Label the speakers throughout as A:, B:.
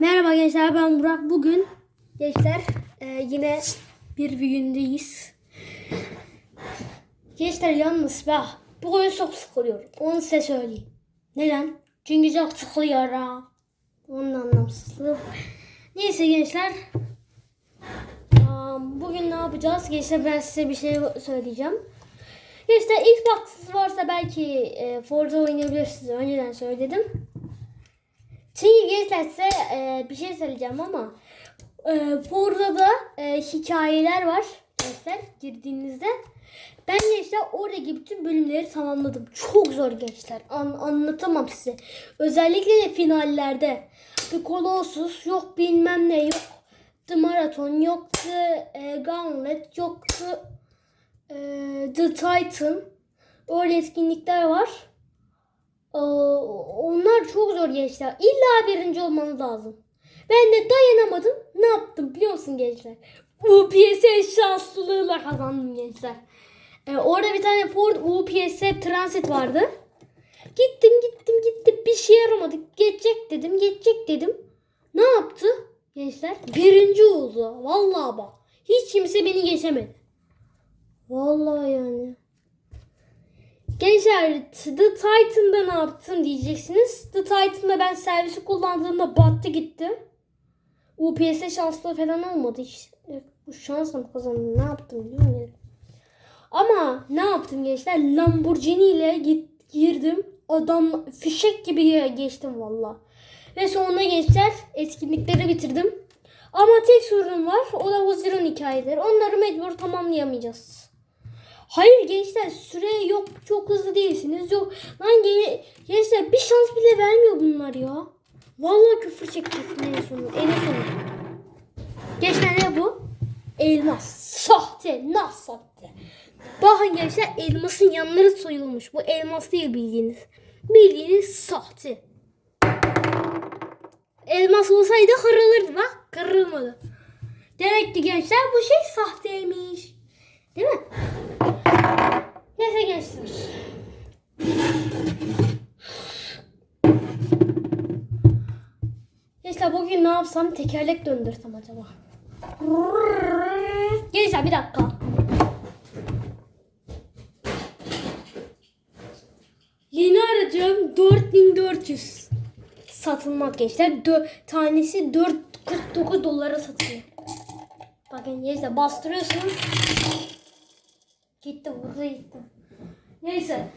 A: Merhaba gençler ben Burak. Bugün gençler e, yine bir gündeyiz. Gençler yalnız bak bu oyun çok sıkılıyorum. Onu size söyleyeyim. Neden? Çünkü çok sıkılıyor ha. Onun anlamsızlığı. Neyse gençler. Bugün ne yapacağız? Gençler ben size bir şey söyleyeceğim. Gençler Xbox varsa belki e, Forza oynayabilirsiniz. Önceden söyledim. Gençler size e, bir şey söyleyeceğim ama e, Forza'da e, hikayeler var gençler girdiğinizde. Ben gençler oradaki bütün bölümleri tamamladım. Çok zor gençler. An- anlatamam size. Özellikle de finallerde. The Colossus yok bilmem ne yok. The Marathon yok. The e, Gauntlet yok. The, e, The Titan. Öyle etkinlikler var. Aa, onlar çok zor gençler. İlla birinci olmanız lazım. Ben de dayanamadım. Ne yaptım biliyor musun gençler? UPS şanslılığıyla kazandım gençler. Ee, orada bir tane Ford UPS Transit vardı. Gittim gittim gittim bir şey yaramadı. Geçecek dedim geçecek dedim. Ne yaptı gençler? Birinci oldu. Vallahi bak. Hiç kimse beni geçemedi. Vallahi yani. Gençler The Titan'da ne yaptım diyeceksiniz. The Titan'da ben servisi kullandığımda battı gitti. UPS şanslı falan olmadı hiç. Bu şansla mı kazandım ne yaptım bilmiyorum. Ama ne yaptım gençler? Lamborghini ile girdim. Adam fişek gibi geçtim valla. Ve sonra gençler etkinlikleri bitirdim. Ama tek sorun var. O da Wazir'in hikayeleri. Onları mecbur tamamlayamayacağız. Hayır gençler süre yok çok hızlı değilsiniz yok. Lan gen- gençler bir şans bile vermiyor bunlar ya. Vallahi küfür çekeceksin en sonu. En sonu. Gençler ne bu? Elmas. Sahte. Nasıl sahte? Bakın gençler elmasın yanları soyulmuş. Bu elmas değil bildiğiniz. Bildiğiniz sahte. Elmas olsaydı kırılırdı bak. Kırılmadı. Demek ki gençler bu şey sahteymiş. Değil mi? Neyse gençler. Gençler bugün ne yapsam tekerlek döndürsem acaba? Gençler bir dakika. Yeni aracım 4400 satılmak gençler. Dö tanesi 4.49 dolara satılıyor. Bakın gençler bastırıyorsunuz. Gitti burada gitti. Neyse.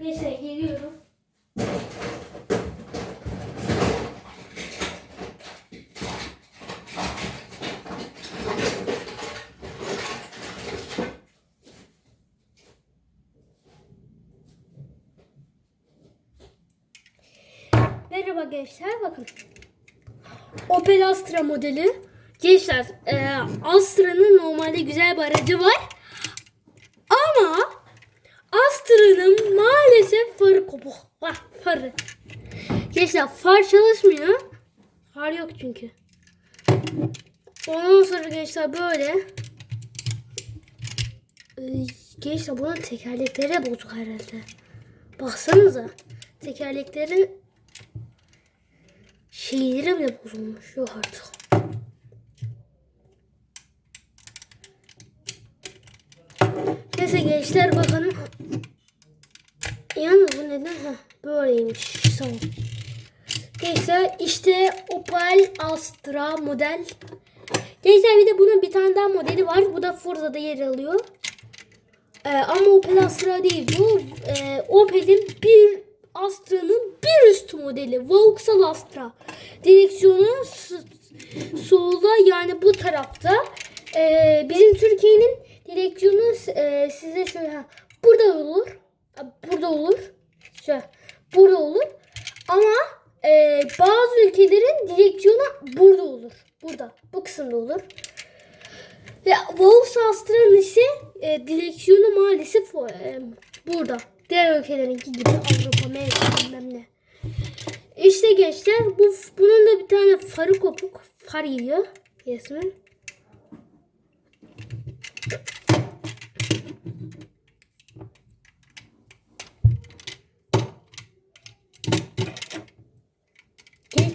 A: Neyse geliyorum. Merhaba gençler bakın. Opel Astra modeli. Gençler e, Astra'nın normalde güzel bir aracı var. Ama Astra'nın maalesef farı kopuk. Var farı. Gençler far çalışmıyor. Far yok çünkü. Ondan sonra gençler böyle. Gençler bunun tekerlekleri bozuk herhalde. Baksanıza. Tekerleklerin şeyleri bile bozulmuş. Yok artık. Neyse gençler bakalım. Yalnız bu neden? Heh, böyleymiş. Tamam. Neyse işte Opel Astra model. Gençler bir de bunun bir tane daha modeli var. Bu da Forza'da yer alıyor. Ee, ama Opel Astra değil. Bu e, Opel'in bir Astra'nın bir üst modeli. Vauxhall Astra. Direksiyonu solda yani bu tarafta. Ee, bizim Türkiye'nin direksiyonu e, size şöyle burada olur. Burada olur. Şöyle, burada olur. Ama e, bazı ülkelerin direksiyonu burada olur. Burada. Bu kısımda olur. Ve Vauxhall Astra'nın ise e, direksiyonu maalesef e, burada. Diğer ülkelerinki gibi Avrupa, Amerika bilmem ne. İşte gençler bu bunun da bir tane farı kopuk. Far geliyor. Resmen.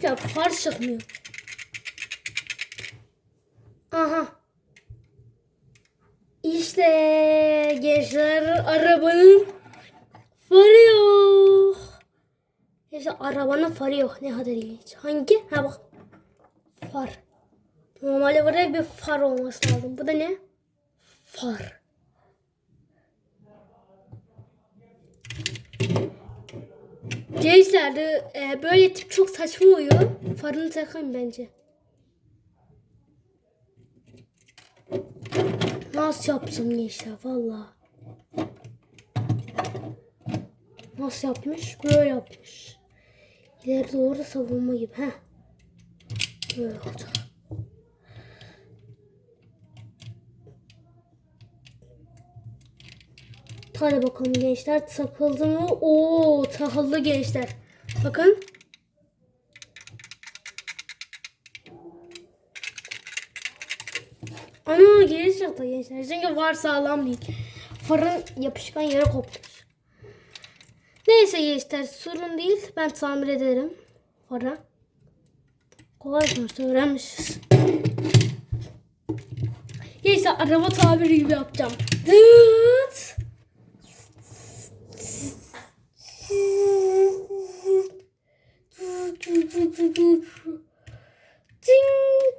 A: Gençler far çıkmıyor. Aha. İşte gençler arabanın farı yok. Gençler arabanın farı yok. Ne kadar ilginç. Hangi? Ha bak. Far. Normalde burada bir far olması lazım. Bu da ne? Far. Gençler e, böyle tip çok saçma oluyor. Farını takayım bence. Nasıl yapsam gençler valla. Nasıl yapmış? Böyle yapmış. İleri doğru savunma gibi. Heh. Böyle olacak. Hadi bakalım gençler takıldı mı? Oo takıldı gençler. Bakın. Ana geri çıktı gençler. Çünkü var sağlam değil. Farın yapışkan yere kopmuş. Neyse gençler sorun değil. Ben tamir ederim. Fara. Kolay sonuçta öğrenmişiz. Neyse araba tabiri gibi yapacağım. Dıt. Ding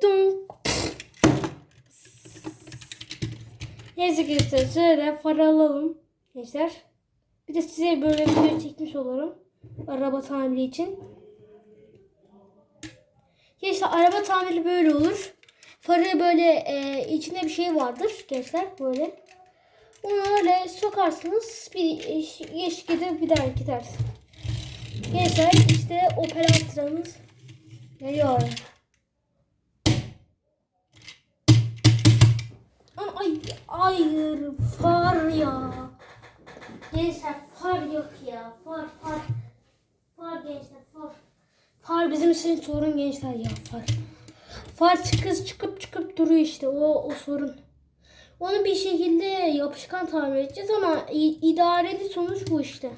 A: dong. Neyse gençler şöyle para alalım. Gençler. Bir de size böyle video çekmiş olurum. Araba tamiri için. Gençler araba tamiri böyle olur. Farı böyle e, içinde bir şey vardır gençler böyle. Onu öyle sokarsınız bir geç gider bir daha gider. Gençler işte operasyonumuz geliyor. Ay, hayır far ya. Gençler far yok ya. Far far. Far gençler far. Far bizim için sorun gençler ya far. Far çıkıp çıkıp çıkıp duruyor işte o o sorun. Onu bir şekilde yapışkan tamir edeceğiz ama idareli sonuç bu işte.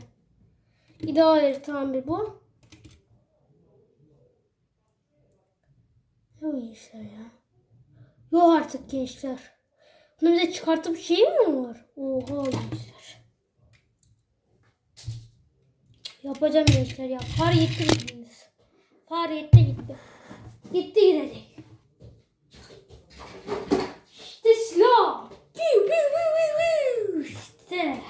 A: İdareli tamir bu. Yok gençler ya. Yok artık gençler. Bunu bize çıkartıp şey mi var? Oha gençler. Yapacağım gençler ya. Far yetti gittiniz. Far yetti gitti. Gitti gidecek. İşte silah. Piu, piu. İşte.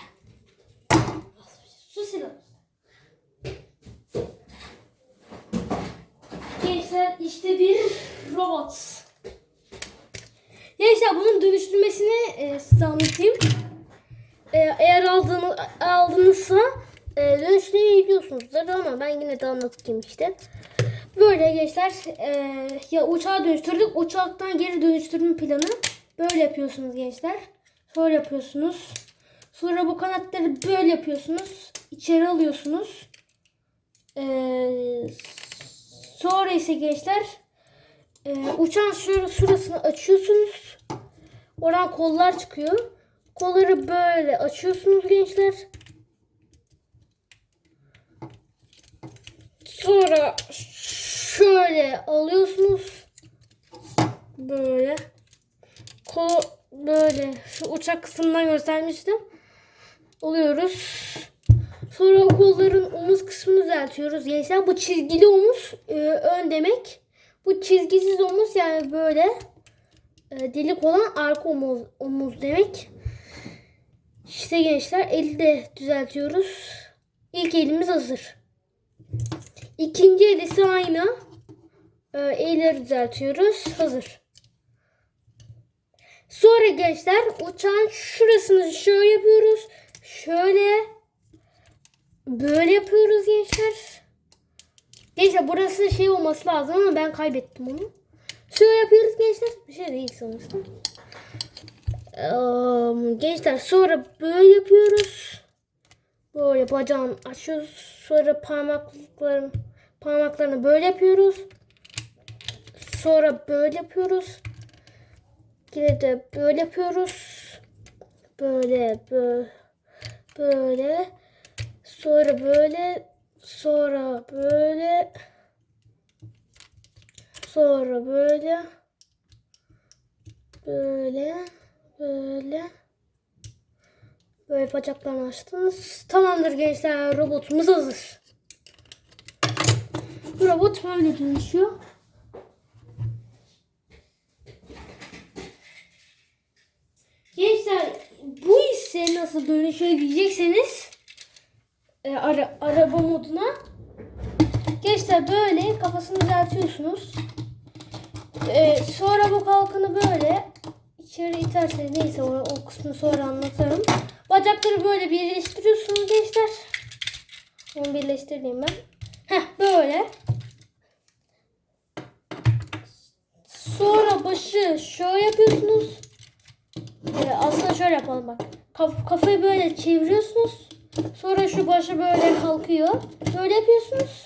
A: Su silahı. Gençler işte bir robot. Gençler bunun dönüştürmesini e, size anlatayım. E, eğer aldığını, aldığınızsa e, dönüştürebiliyorsunuzdur ama ben yine de anlatayım işte. Böyle gençler e, ya uçağa dönüştürdük. Uçaktan geri dönüştürme planı. Böyle yapıyorsunuz gençler. Şöyle yapıyorsunuz. Sonra bu kanatları böyle yapıyorsunuz. İçeri alıyorsunuz. E, sonra ise gençler e, şur- şurasını açıyorsunuz. Oradan kollar çıkıyor. Kolları böyle açıyorsunuz gençler. Sonra şöyle alıyorsunuz. Böyle. Kol böyle şu uçak kısmından göstermiştim. Oluyoruz. Sonra kolların omuz kısmını düzeltiyoruz. Gençler bu çizgili omuz e, ön demek. Bu çizgisiz omuz yani böyle delik olan arka omuz, omuz demek. İşte gençler eli de düzeltiyoruz. İlk elimiz hazır. İkinci elisi aynı. Ee, elleri düzeltiyoruz. Hazır. Sonra gençler uçağın şurasını şöyle yapıyoruz. Şöyle böyle yapıyoruz gençler. Gençler burası şey olması lazım ama ben kaybettim onu. Şöyle yapıyoruz gençler. Bir şey değil sonuçta. Ee, gençler sonra böyle yapıyoruz. Böyle bacağını açıyoruz. Sonra parmaklarını parmaklarını böyle yapıyoruz. Sonra böyle yapıyoruz. Yine de böyle yapıyoruz. Böyle böyle böyle. Sonra böyle sonra böyle Sonra böyle. Böyle. Böyle. Böyle bacaklarını açtınız. Tamamdır gençler. Robotumuz hazır. Bu robot böyle dönüşüyor. Gençler bu ise nasıl dönüşüyor diyecekseniz e, ara, araba moduna gençler böyle kafasını düzeltiyorsunuz. E, sonra bu kalkanı böyle içeri iterseniz neyse o, o kısmını sonra anlatırım. Bacakları böyle birleştiriyorsunuz gençler. Onu birleştireyim ben. Heh böyle. Sonra başı şöyle yapıyorsunuz. Ee, aslında şöyle yapalım bak. Kaf- kafayı böyle çeviriyorsunuz. Sonra şu başı böyle kalkıyor. Böyle yapıyorsunuz.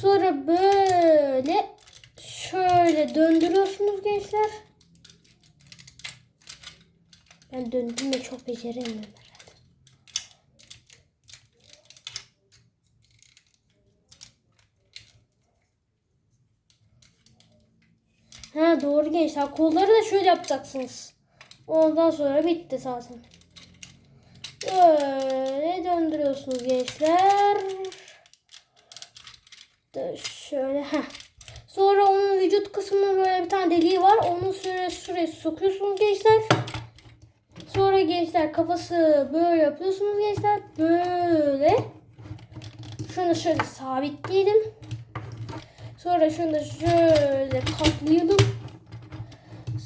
A: Sonra böyle şöyle döndürüyorsunuz gençler. Ben döndüğümde çok beceremiyorum herhalde. Ha doğru gençler. Kolları da şöyle yapacaksınız. Ondan sonra bitti zaten. Böyle döndürüyorsunuz gençler. Şöyle ha. Sonra onun vücut kısmına böyle bir tane deliği var. Onu şuraya şuraya sokuyorsunuz gençler. Sonra gençler kafası böyle yapıyorsunuz gençler. Böyle. Şunu şöyle sabitleyelim. Sonra şunu da şöyle katlayalım.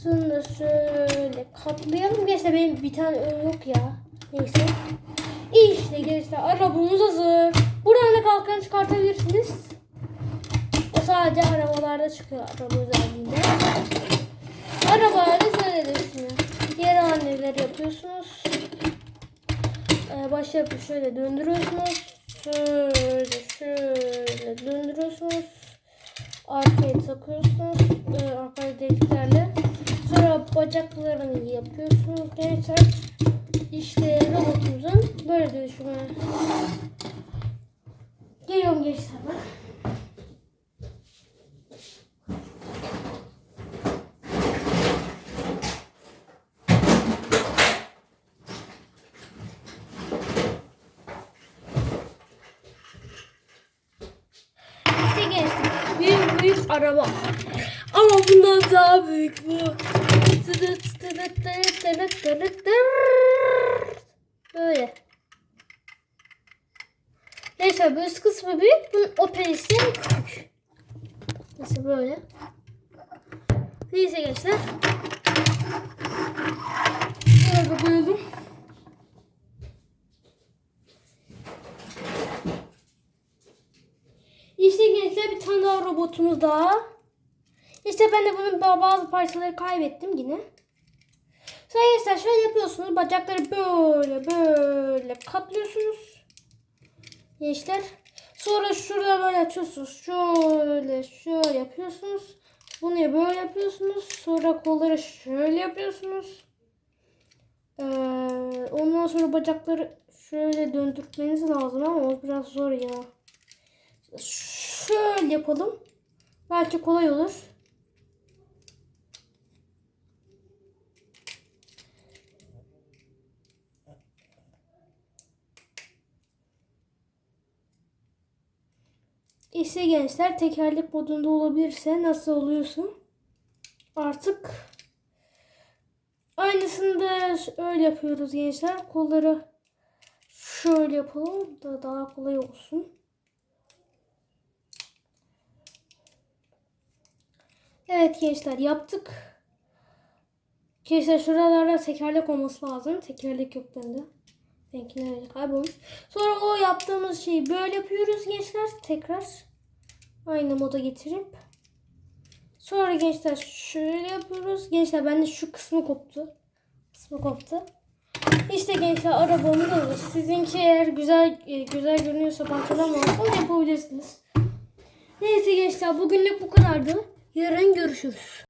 A: Şunu da şöyle katlayalım. Gençler benim bir tane yok ya. Neyse. İşte gençler arabamız hazır. Buradan da kalkan çıkartabilirsiniz. Sadece arabalarda çıkıyor araba özelliğinde. Arabalarda şöyle düşünüyor. Diğer hamleleri yapıyorsunuz. Ee, baş yapıp şöyle döndürüyorsunuz. Şöyle şöyle döndürüyorsunuz. Arkaya takıyorsunuz. Ee, arkaya deliklerle. Sonra bacaklarını yapıyorsunuz gençler. İşte robotumuzun böyle dönüşümü. Geliyorum gençler bak. İşte gençler. Büyük büyük araba. Ama bundan daha büyük bu. Böyle. Gençler bu üst kısmı büyük. Bunun operası küçük. Mesela böyle. Neyse gençler. Böyle koyalım. İşte gençler bir tane daha robotumuz daha. İşte ben de bunun bazı parçaları kaybettim yine. Gençler şöyle yapıyorsunuz. Bacakları böyle böyle katlıyorsunuz. Gençler. Sonra şurada böyle açıyorsunuz. Şöyle şöyle yapıyorsunuz. Bunu böyle yapıyorsunuz. Sonra kolları şöyle yapıyorsunuz. Ee, ondan sonra bacakları şöyle döndürmeniz lazım ama o biraz zor ya. Şöyle yapalım. Belki kolay olur. İşte gençler tekerlek modunda olabilirse nasıl oluyorsa artık aynısını da öyle yapıyoruz gençler. Kolları şöyle yapalım da daha kolay olsun. Evet gençler yaptık. Gençler şuralarda tekerlek olması lazım. Tekerlek yok bende. Benimki nerede kaybolmuş. Sonra o yaptığımız şeyi böyle yapıyoruz gençler. Tekrar aynı moda getirip. Sonra gençler şöyle yapıyoruz. Gençler bende şu kısmı koptu. Kısmı koptu. İşte gençler arabamız hazır. Sizinki eğer güzel e, güzel görünüyorsa parçalamazsanız yapabilirsiniz. Neyse gençler bugünlük bu kadardı. Yarın görüşürüz.